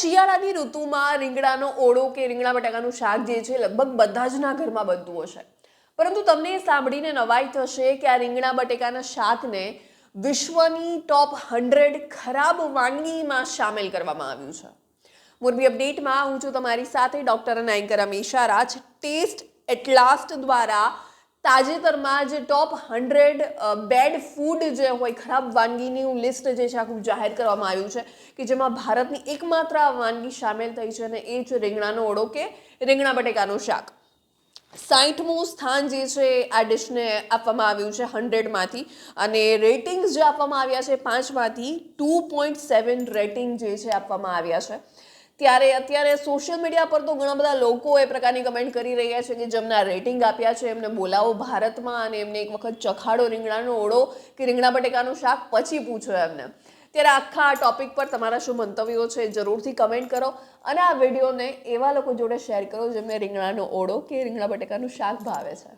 શિયાળાની ઋતુમાં રીંગણાનો ઓળો કે રીંગણા બટાકાનું શાક જે છે, લગભગ બધા જ ના ઘરમાં બનતું હશે. પરંતુ તમને સાંભળીને નવાઈ થશે કે આ રીંગણા બટેકાના શાકને વિશ્વની ટોપ હંડ્રેડ ખરાબ વાનગીમાં સામેલ કરવામાં આવ્યું છે. મોરબી અપડેટમાં હું છું તમારી સાથે ડૉક્ટર અને anchor Amisha Raj test at last દ્વારા તાજેતરમાં જે ટોપ હંડ્રેડ બેડ ફૂડ જે હોય, ખરાબ વાનગીની લિસ્ટ જે છે આખું જાહેર કરવામાં આવ્યું છે કે જેમાં ભારતની એકમાત્ર વાનગી સામેલ થઈ છે અને એ છે રીંગણાનો ઓળો કે રીંગણા બટેકાનું શાક. સાઠમું સ્થાન જે છે, આ ડિશને આપવામાં આવ્યું છે હંડ્રેડમાંથી અને રેટિંગ્સ જે આપવામાં આવ્યા છે પાંચમાંથી ટુ પોઈન્ટ સેવન રેટિંગ જે છે, આપવામાં આવ્યા છે. ત્યારે અત્યારે સોશિયલ મીડિયા પર તો ઘણા બધા લોકો એ પ્રકારની કમેન્ટ કરી રહ્યા છે કે જેમના રેટિંગ આપ્યા છે, એમને બોલાવો ભારતમાં અને એમને એક વખત ચખાડો રીંગણાનો ઓળો કે રીંગણા બટેકાનું શાક પછી પૂછો એમને. ત્યારે આખા આ ટોપિક પર તમારા શું મંતવ્યો છે જરૂરથી કમેન્ટ કરો અને આ વિડીયોને એવા લોકો જોડે શેર કરો જેમને રીંગણાનો ઓળો કે રીંગણા બટેકાનું શાક ભાવે છે.